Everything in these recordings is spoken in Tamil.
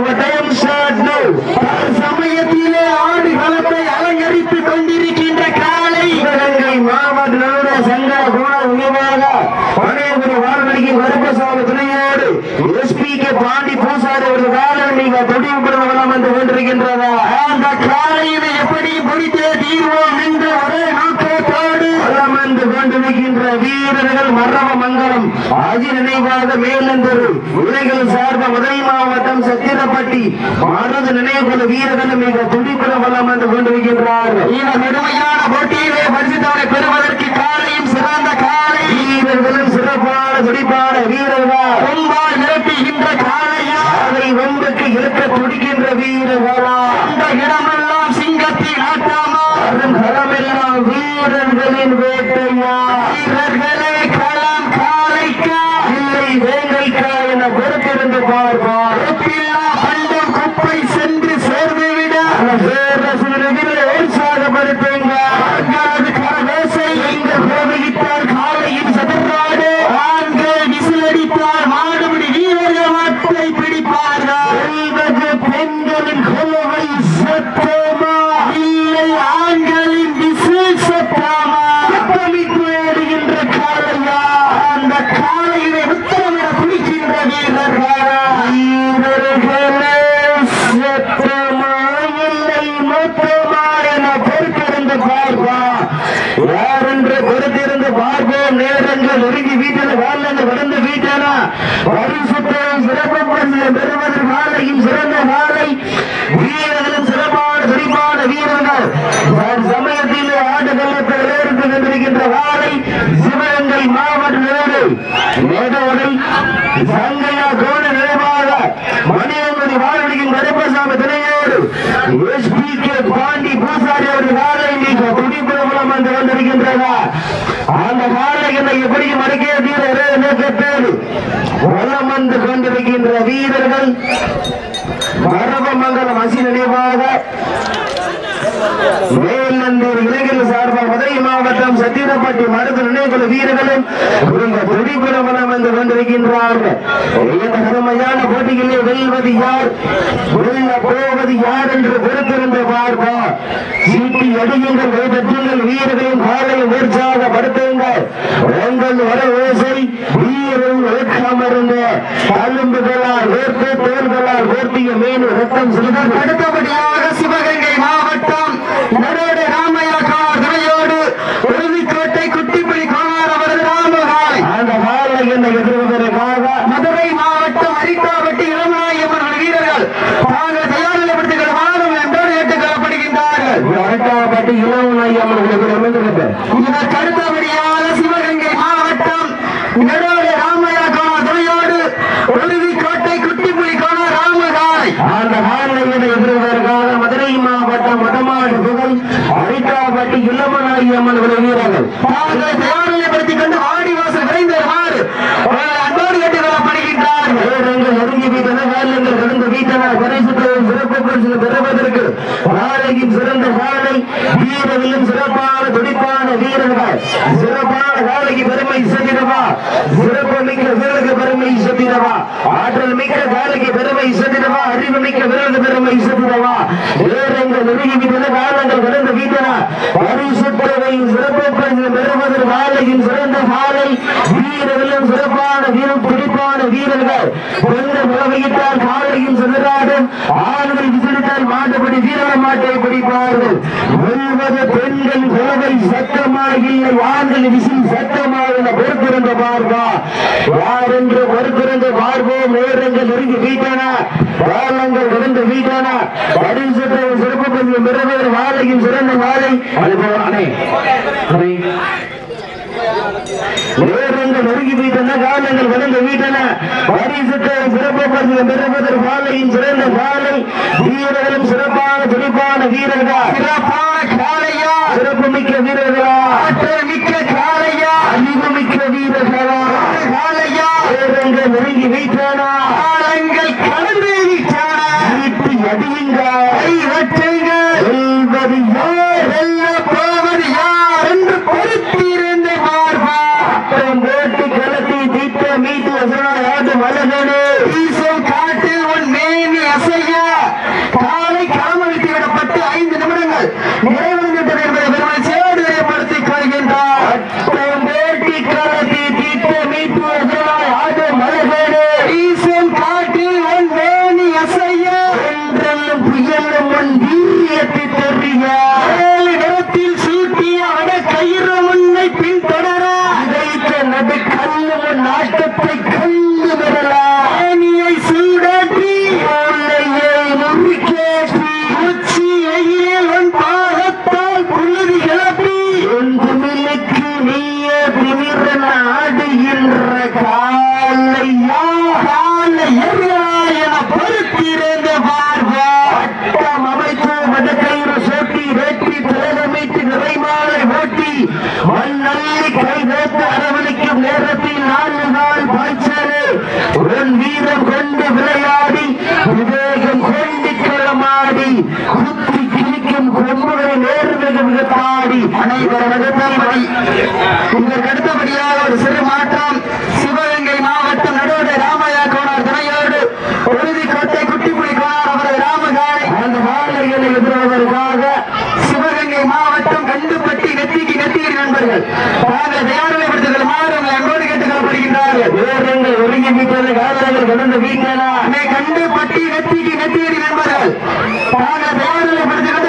ஓகே சமயத்திலே ஆடு களத்தை அலங்கரித்துக் கொண்டிருக்கின்ற காலை சிவகங்கை மாவட்ட சங்க குண உயர்வாக பழையபுரி வால்மணிக்கு கருப்பசாமி துணையோடு எஸ்பி கே பாண்டி பூசாரி ஒரு காலம் நீங்கள் துடிவுபடுத்த வளம் வந்து கொண்டிருக்கின்றதா அந்த காலையை எப்படி பிடித்தே தீர்வோம் என்று ஒரே நோக்கத்தோடு வளம் வந்து கொண்டிருக்கின்ற மரப மங்கலம் ஆதி நினைவாக மேலந்தரு உலகில் சார்ந்த உதவி மாவட்டம் சத்திரப்பட்டி. மனது நினைவுக்குள்ள வீரர்கள் மிக துடிப்புற வளம் வந்து கொண்டிருக்கின்றார்கள் இந்த கடுமையான போட்டியிலே பரிசுத்தவரை பெறுவதற்கு காலையும் சிறந்த காலை. வீரர்களும் சிறப்பான துடிப்பான வீரர்கள். கொம்பால் நிரப்புகின்ற காலையா? அதை ஒன்றுக்கு இழுக்க துடிக்கின்ற வீரர்களா? அந்த இடமெல்லாம் சிங்கத்தின் ஆட்டாமா? வரும் களமெல்லாம் வீரர்களின் வேட்டையா வீரர்களே களம் காலைக்கா இல்லை என பொறுத்திருந்து பார்ப்பார். குப்பை சென்று யார் பொறுத்திருந்து பார்ப்போம். நேரங்கள் ஒருங்கி வீட்டில் வாழ்ந்து வளர்ந்த வீட்டானா பரிசுத்தையும் சிறப்பு பரிசு பெறுவது மாலையும் சிறந்த மாலை. வீரர்களும் சிறப்பான துடிப்பான வீரர்கள். தன் சமயத்தில் ஆட்டுக்கல்லத்தில் விளையாட்டு கொண்டிருக்கின்ற வாழை சிவகங்கை மாவட்ட நிலையை மேடோடை சங்கையா கோண நிலைவாக மணியங்குடி வாழ்வடிக்கும் கருப்பசாமி துணையோடு. எஸ்பி கே பாண்டி பூசாரி அவர்கள் வாழை மிக துடிப்புறம் வந்து அந்த வாழை என்னை எப்படி தீர நோக்கத்தோடு வளம் வந்து கொண்டிருக்கின்ற வீரர்கள். மரபமங்கலம் அசி நினைவாக வேலந்தூர் இளைஞர்கள் சார்பாக மாவட்டம் சத்திரப்பட்டி நினைவுகள் வீரர்களும் இந்த துடிப்புறவனம் வந்து கொண்டிருக்கின்றார்கள். கடுமையான போட்டிகளில் வெல்வது யார்? வெல்ல போவது யார் என்று பொறுத்திருந்து பார்ப்போம் சீட்டி அடியுங்கள் கைப்பற்றுங்கள் வீரர்களின் காலை உற்சாகப்படுத்துங்கள் உங்கள் வர ஓசை தழும்புகளால் வேர்த்து தோள்களால் வேர்த்திய மீன் ரத்தம் சிறுதல் அடுத்தபடியாக சிவகங்கை மாவட்டம் நரோடு ராமையா கார் துணையோடு உறுதிக்கோட்டை குட்டிப்புலி கார் அவரது ராமகாலை அந்த காலை என்னை எதிர்வதற்காக மதுரை மாவட்டம் அரிக்காவட்டி இளமநாயம்மன் வீரர்கள் தாங்கள் தயார் நிலைப்படுத்துகிற மாதம் என்றோடு ஏற்றுக்கொள்ளப்படுகின்றார்கள் அரிக்காவட்டி இளமநாயம்மன் இதற்கு அடுத்தபடியாக சிவகங்கை மாவட்டம் நரோடு ராமையா கார் துணையோடு உறுதிக்கோட்டை குட்டிப்புலி கார் ராமகாலை அந்த காலை என்னை எதிர்வதற்காக மதுரை மாவட்டம் வடமாடு புகழ் அரிக்காப்பட்டி இளமநாயகி அம்மன் விலை வீரர்கள் தாங்களை தயாரிப்படுத்திக் கொண்டு ஆடி வாசல் விரைந்து உங்களை அன்போடு கேட்டுக் கொள்ளப்படுகின்றார்கள் வேடங்கள் நெருங்கி வீட்டன வேலங்கள் கடந்த வீட்டன பரிசு பெறும் சிறப்பு பரிசு பெறுவதற்கு நாளையின் சிறந்த காலை வீரர்களும் சிறப்பான துடிப்பான வீரர்கள் சிறப்பான காலைக்கு பெருமை சென்றிடவா சிறப்பு மிக்க வீரருக்கு பெருமை சென்றிடவா ஆற்றல் மிக்க காலைக்கு பெருமை சென்றிடவா அறிவு மிக்க விருது பெருமை சென்றிடவா நேரங்கள் நெருங்கி விட்டன காலங்கள் கடந்து வீட்டன. பரிசுத்தவை சிறப்பு பரிசு பெறுவதற்கு காலையின் சிறந்த காலை வீரர்களும் சிறப்பான வீரம் துடிப்பான வீரர்கள். பெண்கள் உறவையிட்டால் காலையும் சிறராடும் ஆண்கள் விசிலிட்டால் வீரமாட்டை வீரர பிடிப்பார்கள். வெல்வது பெண்கள் கோவை சத்தமாக இல்லை ஆண்கள் விசில் சத்தமாக என பொறுத்திருந்த பார்ப்பா யார் என்று பொறுத்திருந்து பார்ப்போம் நேரங்கள் நெருங்கி வீட்டன? காலங்கள் வீட்டானா வீட்டன? பரிசுத்த சிறப்பு பதிவு மிரவேறு வாழையும் சிறந்த வாழை அனுபவம் அணை அணை நேரங்கள் நெருங்கி வீட்டன காலங்கள் விழுந்து வீட்டன. பரிசுத்த சிறப்பு பதிவு மிரவேறு வாழையும் சிறந்த வாழை வீரர்களும் சிறப்பான துடிப்பான வீரர்கள்? சிறப்பான காலையா சிறப்புமிக்க வீரர்களா? ஆற்றல் மிக்க காலையா அறிவுமிக்க தன் வீரம் கொண்டு விளையாடி விவேகம் கொண்டு களமாடி குத்தி கிழிக்கும் கொம்புகளை நேர்மிகு மிகத்தாடி. அனைவரும் அடுத்தபடி இதற்கு அடுத்தபடியாக ஒரு சிறு மாற்றம். சிவகங்கை மாவட்டம் நடுவடை ராமையா கோனார் துணையோடு உறுதிக்கோட்டை குட்டிப்புலி கோனார் அவரது ராமகாரை அந்த மாணவர்களை எதிர்வதற்காக சிவகங்கை மாவட்டம் கண்டுபட்டி நெத்திக்கு நெத்திகிரி நண்பர்கள். தாங்கள் தயாரிப்படுத்துதல் மாறும் அன்போடு கேட்டுக்கொள்ளப்படுகின்றார்கள் நெத்திக்கு நண்பர்கள். தாங்கள்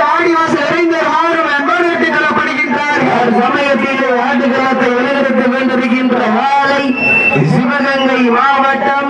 ஆடிவாசல் மாறும் சமயத்திலே மாலை சிவகங்கை மாவட்டம்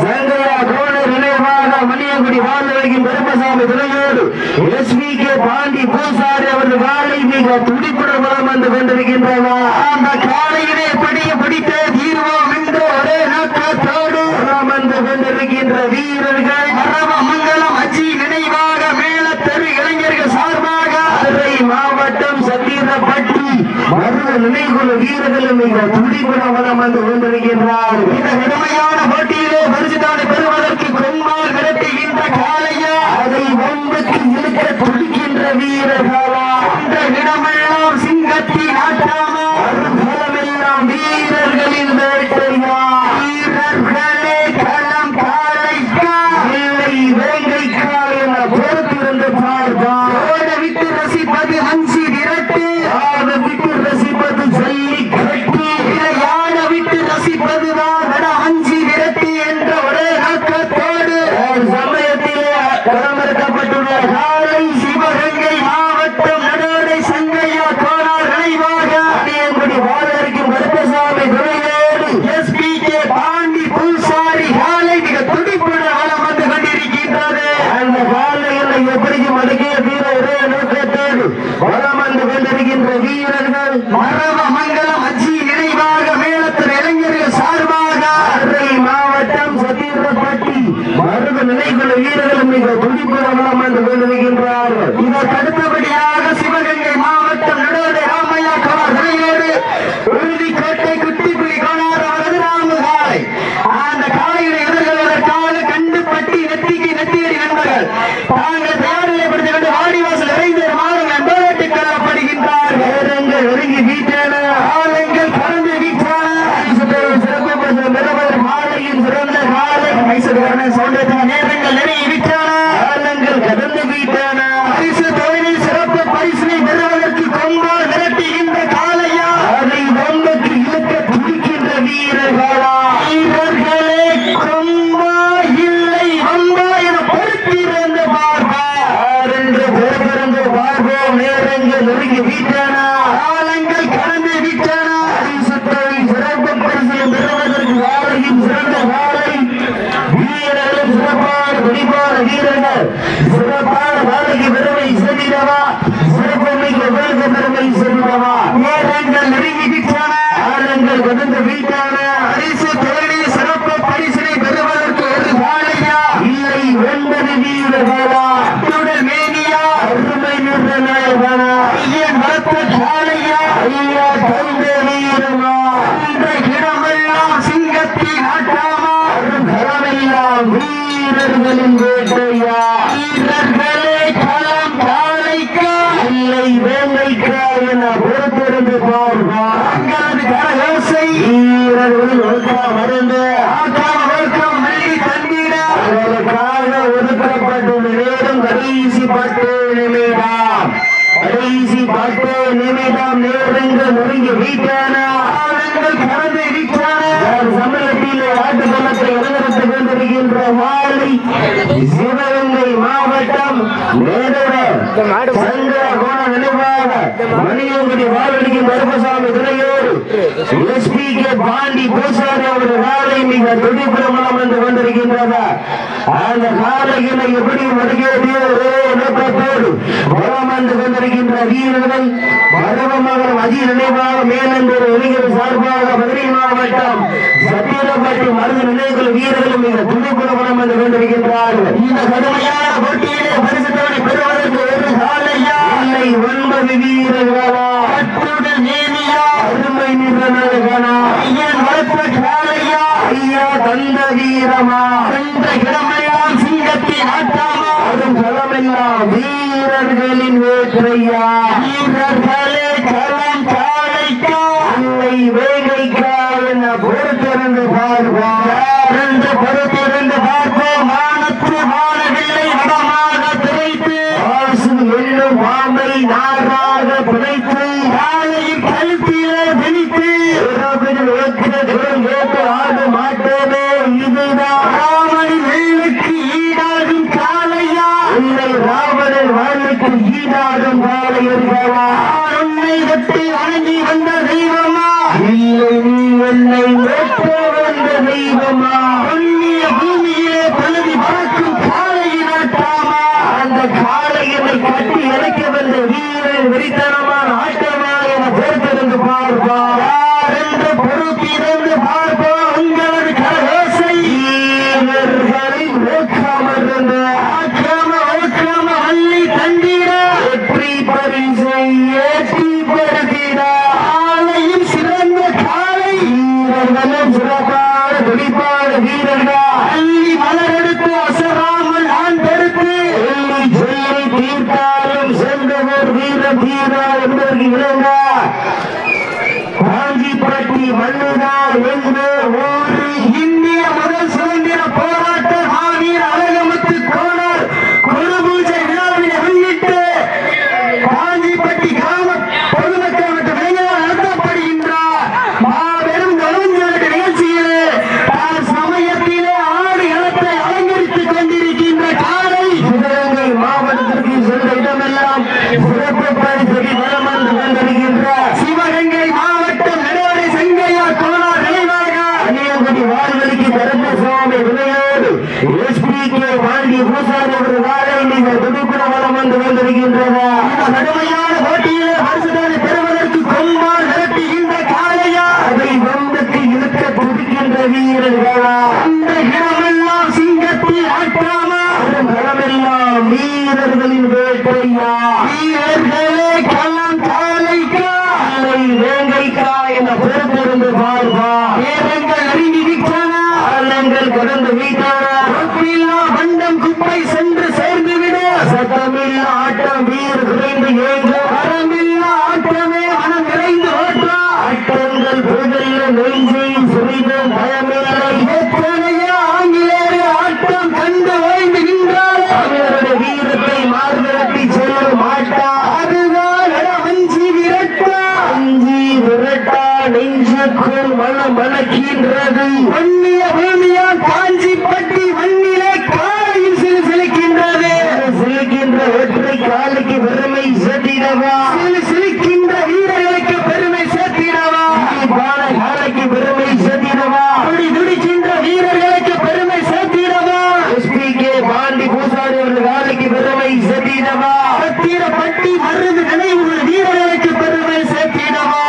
சங்கையா கோணர் நினைவாக மணியங்குடி வாழ்ந்தவர்கின் பெருமசாமி துணையோடு எஸ் பி கே பாண்டி பூசாரி அவரது காலை மிக துடிப்புடன் வளம் வந்து கொண்டிருக்கின்றன அந்த காலையிலே படிய பிடித்த தீர்வோம் என்ற ஒரே நோக்கத்தோடு வலம் வந்து கொண்டிருக்கின்ற வீரர்கள் அரவ மங்கலம் அஜி நினைவாக மேல தெரு இளைஞர்கள் சார்பாக மதுரை மாவட்டம் சத்தீரப்பட்டி மருத நினைவுள்ள வீரர்களும் மிக துடிப்புடன் வலம் வந்து கொண்டிருக்கின்றார் இந்த கடுமையான போட்டியிலே காட்டேரி நண்பர்கள். தாங்கள் தயாரிப்படுத்திக் கொண்டு வாடிவாசல் நிறைந்து மாறும் நண்பரட்டி காணப்படுகின்றார். வேரங்கள் ஒருங்கி வீட்டேன ஆலங்கள் பறந்து வீட்டான சிறப்பு மாலையின் சிறந்த காலை மைசூர் சவுண்டர் புகுந்து வீட்டான அரிசி பேரணி சிறப்பு பரிசினை பெறுவதற்கு ஒரு காலையா இல்லை ஒன்பது வீரர்களா அத்துடன் மேனியா? அருமை நிறுவனர்களா ஐயன் வளர்த்த காலையா ஐயா தந்தை வீரமா இந்த இடமெல்லாம் சிங்கத்தின் ஆட்டாமா? அருந்தரமெல்லாம் வீரர்களின் இந்த மாடு மணியோபதி வாழ்வழிக்கும் கருப்பசாமி துணையோடு எஸ்பி கே பாண்டி பேசாத ஒரு காலை மிக துடிப்பிரமணம் என்று கொண்டிருக்கின்றதா. அந்த காலையில் எப்படி வருகிறதையோ ஒரே நோக்கத்தோடு வளம் என்று கொண்டிருக்கின்ற வீரர்கள் மருமகன் அதி நினைவாக மேலென்று ஒரு இளைஞர் சார்பாக மதுரை மாவட்டம் சத்திரப்பட்டி மருந்து நிலையங்கள் வீரர்கள் மிக துடிப்பிரமணம் என்று கொண்டிருக்கின்றார்கள். இந்த கடுமையான போட்டியிலே பரிசு தோணி பெறுவதற்கு ஒன்பது வீரர்களா? அற்புத நேமியா? அருமை நிறனர்களா ஐயன் வளர்ப்பையா ஐயா தந்த வீரமா? தந்த கிழமையால் சிங்கத்தை நாட்டாமா அதன் தளமெல்லாம் வீரர்களின் வேற்றையா? வீரர்களே களம் காலைக்கா? அன்னை வேலைக்கா என பொறுத்திருந்து பாடுவார் புரட்டி மண்ணுதான் வேண்டுமே ஓர் শরীর ভয়ামে கட்டி வருதுகளை உங்கள் வீரர்களுக்கு பெருமை சேர்த்திடவா?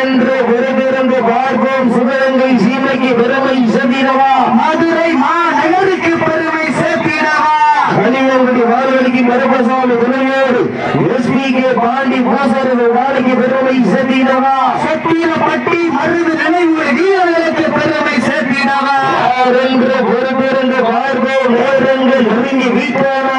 என்று விரும்பிருந்து பார்ப்போம் சிவகங்கை சீமைக்கு பெருமை சேர்த்திடவா? மதுரை மாநகருக்கு பெருமை சேர்த்திடவா? கலியங்குடி வாரவழிக்கு மரபசாமி துணையோடு எஸ்பி கே பாண்டி பூசரது வாரிக்கு பெருமை சேர்த்திடவா? சத்திரப்பட்டி மருது நினைவு வீரர்களுக்கு பெருமை சேர்த்திடவா? என்று பொறுப்பிருந்து பார்ப்போம் நேரங்கள் நெருங்கி வீட்டானா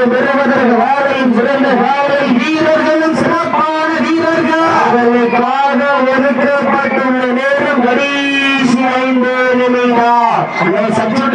பரிசு பெறுவதற்கு வாரில் சிறந்த வாரில் வீரர்களும் சிறப்பான வீரர்கள். அவர்களுக்காக ஒதுக்கப்பட்டுள்ள நேரம் கடைசி ஐந்து நிமிடம். சற்று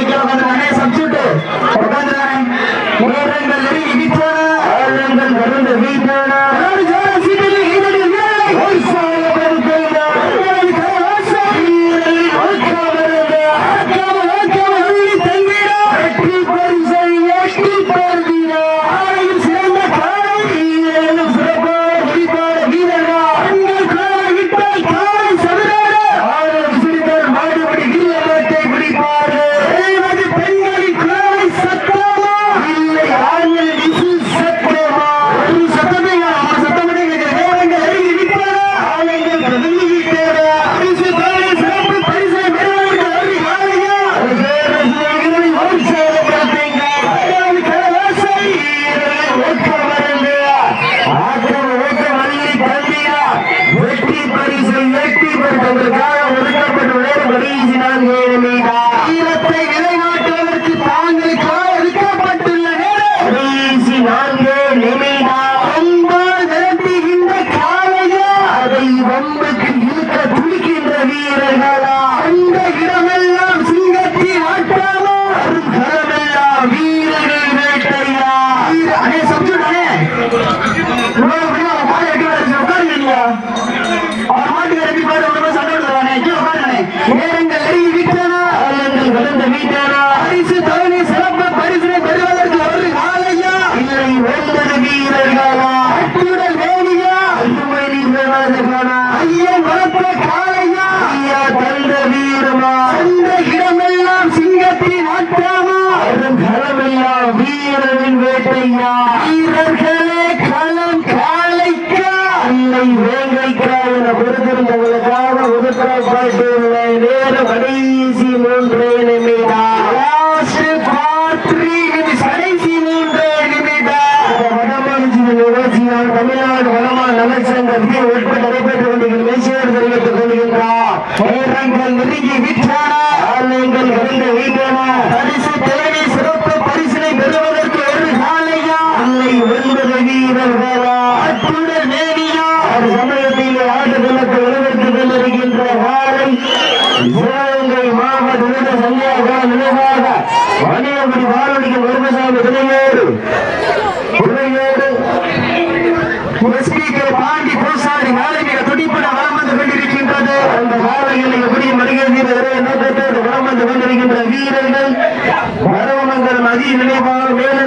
பரிசு தவணை சிறப்பு பரிசினை பெறுவதற்கு ஒரு நாளையா இல்லை ஒன்பது வீரர்களா அட்டுடல் வேலியா உண்மை வீரர்களா ஐயா மரப்புல காலையா? ஐயா தந்த வீரமா? அந்த இடமெல்லாம் சிங்கத்தின் ஆட்டாமா? அதன் களமெல்லாம் வீரரின் வேட்டையா? வீரர்களே களம் காலைக்கா இல்லை வேங்கைக்கா என பொறுத்திருந்தவர்களுக்காக ஒதுக்கரை பாட்டு. அணியபடி வாரடிகள் வருமசாமி புதையோடு புதையோடு முஸ்லீம்கள் பாண்டி பூசாரி மாலைமிக துடிப்பட வளம் வந்து கொண்டிருக்கின்றது. அந்த மாலையில் எப்படி மனிதர்கள் நோக்கத்தோடு வளம் வந்து கொண்டிருக்கின்ற வீரர்கள் மரவமங்கலம் அதிக நிலைப்பாடு மேலும்